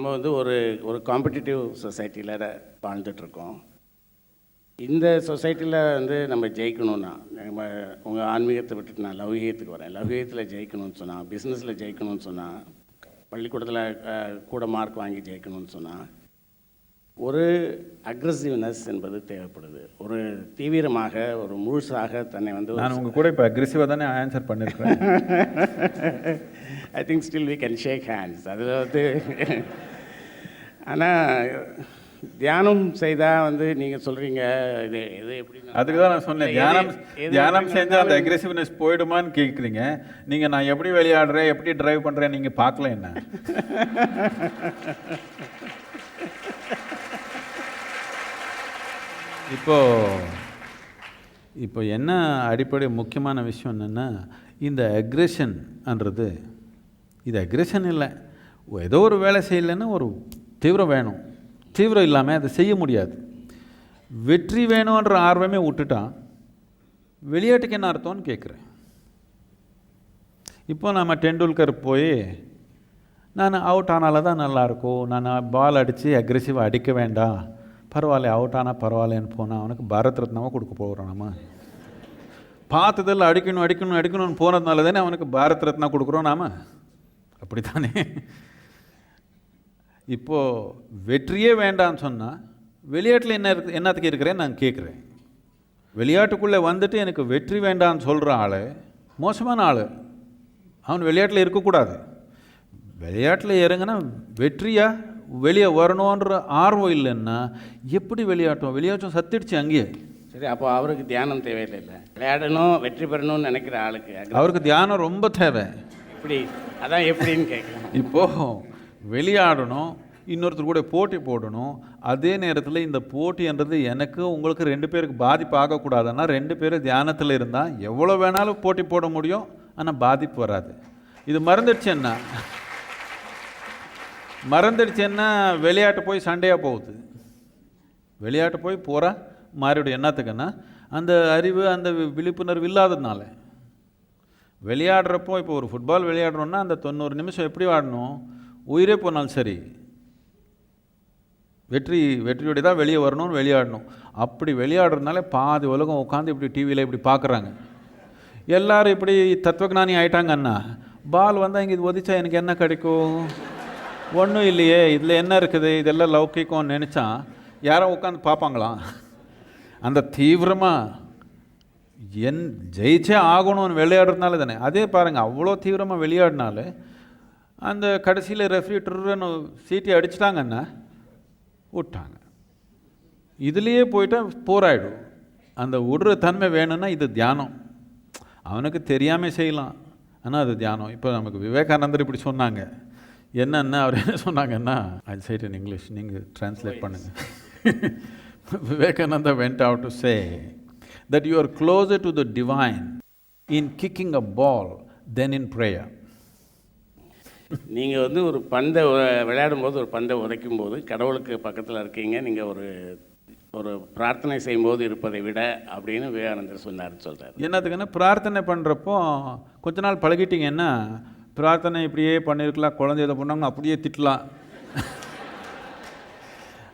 நம்ம வந்து ஒரு ஒரு காம்படிட்டிவ் சொசைட்டியில் வாழ்ந்துட்டுருக்கோம் இந்த சொசைட்டியில் வந்து நம்ம ஜெயிக்கணும்னா நம்ம உங்கள் ஆன்மீகத்தை விட்டுட்டு நான் லௌகீகத்துக்கு வரேன். லௌகீகத்தில் ஜெயிக்கணும்னு சொன்னால் பிஸ்னஸில் ஜெயிக்கணும்னு சொன்னால் பள்ளிக்கூடத்தில் கூட மார்க் வாங்கி ஜெயிக்கணும்னு சொன்னால் ஒரு அக்ரஸிவ்னஸ் என்பது தேவைப்படுது. ஒரு தீவிரமாக ஒரு முழுசாக தன்னை வந்து நான் உங்கள் கூட இப்போ அக்ரெசிவாக தானே ஆன்சர் பண்ணியிருக்கிறேன் I think still we can shake hands அதில் வந்து ஆனால் தியானம் செய்தால் வந்து நீங்கள் சொல்கிறீங்க இது இது எப்படி அதுக்கு தான் நான் சொன்னேன். தியானம் தியானம் செஞ்சால் அந்த அக்ரெசிவ்னஸ் போயிடுமான்னு கேட்குறீங்க நீங்கள் நான் எப்படி விளையாடுறேன் எப்படி டிரைவ் பண்ணுறேன் நீங்கள் பார்க்கல என்ன? இப்போ இப்போ என்ன அடிப்படை முக்கியமான விஷயம் என்னென்னா இந்த அக்ரெஷன்ன்றது இது அக்ரெஷன் இல்லை. ஏதோ ஒரு வேலை செய்யலைன்னா ஒரு தீவிரம் வேணும். தீவிரம் இல்லாமல் அதை செய்ய முடியாது. வெற்றி வேணுன்ற ஆர்வமே விட்டுட்டான். விளையாட்டுக்கு என்ன அர்த்தம்னு கேட்குறேன். இப்போ நம்ம டெண்டுல்கர் போய் நான் அவுட் ஆனால தான் நல்லாயிருக்கும் நான் பால் அடித்து அக்ரெசிவாக அடிக்க வேண்டாம். பரவாயில்ல அவுட் ஆனால் பரவாயில்லன்னு போனால் அவனுக்கு பாரத் ரத்னாவை கொடுக்க போகிறோம் நம்ம. பார்த்ததில் அடிக்கணும் அடிக்கணும் அடிக்கணும்னு போனதுனால தானே அவனுக்கு பாரத் ரத்னா கொடுக்குறோம் நாம். அப்படி தானே இப்போது வெற்றியே வேண்டாம்னு சொன்னால் விளையாட்டில் என்ன இருக்கு என்னத்துக்கு இருக்கிறேன்னு நான் கேட்குறேன் விளையாட்டுக்குள்ளே வந்துட்டு எனக்கு வெற்றி வேண்டாம்னு சொல்கிற ஆள் மோசமான ஆள். அவன் விளையாட்டில் இருக்கக்கூடாது. விளையாட்டில் இறங்கினா வெற்றியா வெளியே வரணுன்ற ஆர்வம் இல்லைன்னா எப்படி விளையாட்டும்? விளையாட்டும் சத்திடுச்சு அங்கேயே. சரி அப்போ அவருக்கு தியானம் தேவையில்லை இல்லை விளையாடணும் வெற்றி பெறணும்னு நினைக்கிற ஆளுக்கு. அவருக்கு தியானம் ரொம்ப தேவை. எப்படி அதான் எப்படின்னு கேட்குறேன் இப்போது விளையாடணும் இன்னொருத்தர் கூட போட்டி போடணும். அதே நேரத்தில் இந்த போட்டின்றது எனக்கு உங்களுக்கு ரெண்டு பேருக்கு பாதிப்பு ஆகக்கூடாதுன்னா ரெண்டு பேரும் தியானத்தில் இருந்தால் எவ்வளோ வேணாலும் போட்டி போட முடியும் ஆனால் பாதிப்பு வராது. இது மறந்துடுச்சுன்னா மறந்துடுச்சுன்னா விளையாட்டு போய் சண்டையாக போகுது. விளையாட்டு போய் போகிறா மாறிவிடும் என்னத்துக்குன்னா அந்த அறிவு அந்த விழிப்புணர்வு இல்லாததுனால. விளையாடுறப்போ இப்போ ஒரு ஃபுட்பால் விளையாடுறோன்னா அந்த தொண்ணூறு நிமிஷம் எப்படி ஆடணும்? உயிரே போனாலும் சரி வெற்றி வெற்றியோட தான் வெளியே வரணும்னு விளையாடணும். அப்படி விளையாடுறதுனால பாதி உலகம் உட்காந்து இப்படி டிவியில் இப்படி பார்க்குறாங்க. எல்லாரும் இப்படி தத்துவஞானி ஆயிட்டாங்கன்னா பால் வந்தால் இங்கே இது ஒதிச்சா எனக்கு என்ன கிடைக்கும்? ஒன்றும் இல்லையே இதில் என்ன இருக்குது? இதெல்லாம் லௌகிக்கம்னு நினச்சா யாரும் உட்காந்து பார்ப்பாங்களா? அந்த தீவிரமாக என் ஜெயிச்சே ஆகணும்னு விளையாடுறதுனால தானே. அதே பாருங்கள் அவ்வளோ தீவிரமாக விளையாடினாலே அந்த கடைசியில் ரெஃப்ரி ட்ருன்னு சீட்டி அடிச்சிட்டாங்கன்னா விட்டாங்க. இதுலேயே போயிட்டா போராயிடும். அந்த விடுற தன்மை வேணும்னா இது தியானம். அவனுக்கு தெரியாமல் செய்யலாம். ஆனால் அது தியானம். இப்போ நமக்கு விவேகானந்தர் இப்படி சொன்னாங்க. என்னன்னா அவர் என்ன சொன்னாங்கன்னா அது சைட் இன் இங்கிலீஷ் நீங்கள் ட்ரான்ஸ்லேட் பண்ணுங்கள் Vivekananda went out to say that you are closer to the divine in kicking a ball than in prayer. நீங்கள் வந்து ஒரு பந்தை உ- விளையாடும்போது ஒரு பந்தை உதைக்கும் போது கடவுளுக்கு பக்கத்தில் இருக்கீங்க நீங்கள் ஒரு ஒரு பிரார்த்தனை செய்யும்போது இருப்பதை விட அப்படின்னு விவேகானந்தர் சொன்னார்னு சொல்கிறார் என்னத்துக்குன்னா பிரார்த்தனை பண்ணுறப்போ கொஞ்ச நாள் பழகிட்டீங்கன்னா பிரார்த்தனை இப்படியே பண்ணியிருக்கலாம் குழந்தை இதை பண்ணாங்க அப்படியே திட்டலாம்.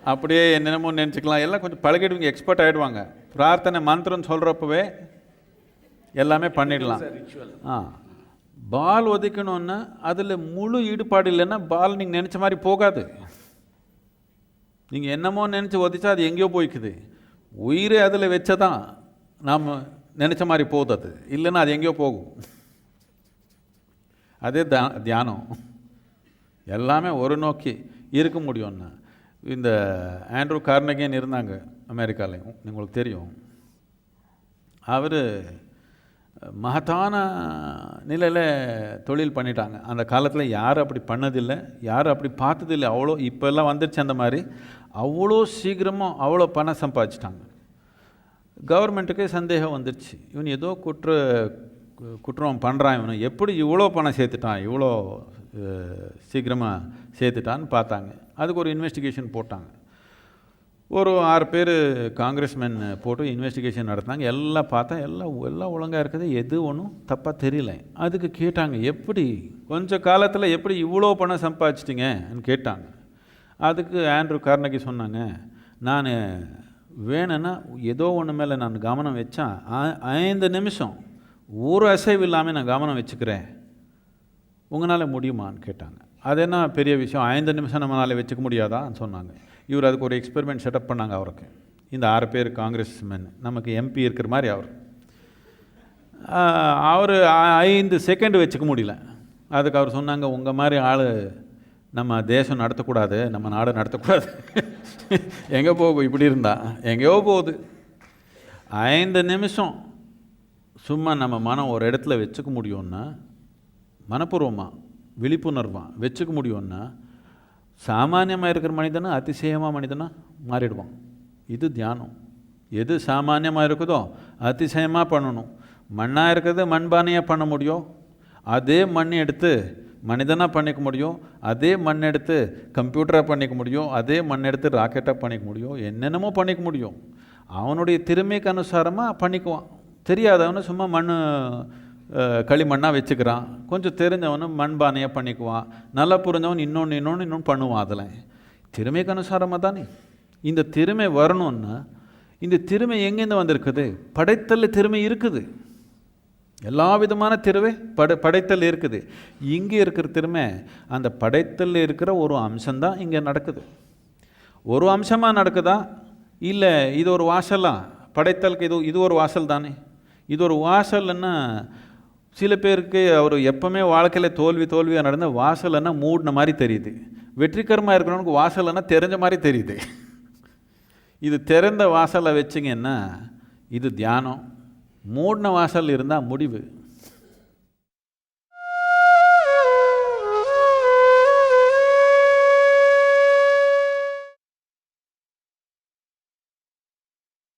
அப்படியே என்னென்னமோ நினச்சிக்கலாம். எல்லாம் கொஞ்சம் பழகிடுவீங்க எக்ஸ்பர்ட் ஆகிடுவாங்க பிரார்த்தனை மந்திரம் சொல்கிறப்பவே எல்லாமே பண்ணிடலாம். ஆ. பால் ஒதுக்கணுன்னா அதில் முழு ஈடுபாடு இல்லைன்னா பால் நீங்கள் நினச்ச மாதிரி போகாது. நீங்கள் என்னமோ நினச்சி ஒதைச்சா அது எங்கேயோ போய்க்குது. உயிரை அதில் வச்சதான் நாம் நினச்ச மாதிரி போகுது அது. இல்லைன்னா அது எங்கேயோ போகும். அதே தா தியானம். எல்லாமே ஒரு நோக்கி இருக்க முடியும்னா. இந்த ஆண்ட்ரூ கார்னகேன் இருந்தாங்க அமெரிக்காலையும் உங்களுக்கு தெரியும். அவர் மகத்தான நிலையில் தொழில் பண்ணிட்டாங்க. அந்த காலத்தில் யாரும் அப்படி பண்ணதில்லை. யாரும் அப்படி பார்த்ததில்லை. அவ்வளோ இப்போல்லாம் வந்துருச்சு அந்த மாதிரி. அவ்வளோ சீக்கிரமாக அவ்வளோ பணம் சம்பாதிச்சிட்டாங்க. கவர்மெண்ட்டுக்கே சந்தேகம் வந்துருச்சு. இவன் ஏதோ குற்ற குற்றம் பண்ணுறான் இவனு. எப்படி இவ்வளோ பணம் சேர்த்துட்டான்? இவ்வளோ சீக்கிரமாக சேர்த்துட்டான்னு பார்த்தாங்க. அதுக்கு ஒரு இன்வெஸ்டிகேஷன் போட்டாங்க. ஒரு ஆறு பேர் காங்கிரஸ்மேன் போட்டு இன்வெஸ்டிகேஷன் நடத்தினாங்க. எல்லாம் பார்த்தா எல்லாம் எல்லாம் ஒழுங்காக இருக்குது. எது ஒன்றும் தப்பாக தெரியல. அதுக்கு கேட்டாங்க எப்படி? கொஞ்சம் காலத்தில் எப்படி இவ்வளோ பணம் சம்பாதிச்சிட்டிங்கன்னு கேட்டாங்க. அதுக்கு ஆண்ட்ரூ கார்னகி சொன்னாங்க நான் வேணும்னா ஏதோ ஒன்று மேலே நான் கவனம் வச்சா ஐந்து நிமிஷம் ஒரு அசைவு இல்லாமல் நான் கவனம் வச்சுக்கிறேன். உங்களால் முடியுமான்னு கேட்டாங்க. அது என்ன பெரிய விஷயம்? ஐந்து நிமிஷம் நம்மளால் வச்சுக்க முடியாதான்னு சொன்னாங்க. இவர் அதுக்கு ஒரு எக்ஸ்பெரிமெண்ட் செட்டப் பண்ணாங்க அவருக்கு. இந்த ஆறு பேர் காங்கிரஸ் மேன் நமக்கு எம்பி இருக்கிற மாதிரி அவர். அவர் ஐந்து செகண்ட் வச்சுக்க முடியல. அதுக்கு அவர் சொன்னாங்க உங்கள் மாதிரி ஆள் நம்ம தேசம் நடத்தக்கூடாது நம்ம நாடு நடத்தக்கூடாது. எங்கே போகும் இப்படி இருந்தா. எங்கேயோ போகுது. ஐந்து நிமிஷம் சும்மா நம்ம மனம் ஒரு இடத்துல வச்சுக்க முடியும்னா மனப்பூர்வமாக விழிப்புணர்வாக வச்சுக்க முடியும்னா சாமானியமாக இருக்கிற மனிதனா அதிசயமாக மனிதனாக மாறிடுவான். இது தியானம். எது சாமானியமாக இருக்குதோ அதிசயமாக பண்ணணும். மண்ணாக இருக்கிறது மண்பானையாக பண்ண முடியும். அதே மண் எடுத்து மனிதனாக பண்ணிக்க முடியும். அதே மண் எடுத்து கம்ப்யூட்டராக பண்ணிக்க முடியும். அதே மண் எடுத்து ராக்கெட்டாக பண்ணிக்க முடியும். என்னென்னமோ பண்ணிக்க முடியும். அவனுடைய திறமைக்கு அனுசாரமாக பண்ணிக்குவான். தெரியாதவனு சும்மா மண் களிமண்ணாக வச்சுக்கிறான். கொஞ்சம் தெரிஞ்சவனும் மண்பானையாக பண்ணிக்குவான். நல்லா புரிஞ்சவன் இன்னொன்று இன்னொன்று இன்னொன்று பண்ணுவான் அதில். திறமைக்கு அனுசாரமாக தானே? இந்த திறமை வரணும்னா இந்த திறமை எங்கேருந்து வந்திருக்குது? படைத்தல் திறமை இருக்குது. எல்லா விதமான திறமை படை படைத்தல் இருக்குது. இங்கே இருக்கிற திறமை அந்த படைத்தல் இருக்கிற ஒரு அம்சம்தான் இங்கே நடக்குது. ஒரு அம்சமாக நடக்குதா? இல்லை இது ஒரு வாசலா? படைத்தலுக்கு இது இது ஒரு வாசல் தானே? இது ஒரு வாசல்னா சில பேருக்கு அவர் எப்பவுமே வாழ்க்கையில் தோல்வி தோல்வியாக நடந்த வாசலைன்னா மூடின மாதிரி தெரியுது. வெற்றிகரமாக இருக்கிறவனுக்கு வாசலைன்னா தெரிஞ்ச மாதிரி தெரியுது. இது திறந்த வாசலை வச்சிங்கன்னா இது தியானம். மூடின வாசல் இருந்தால் முடிவு.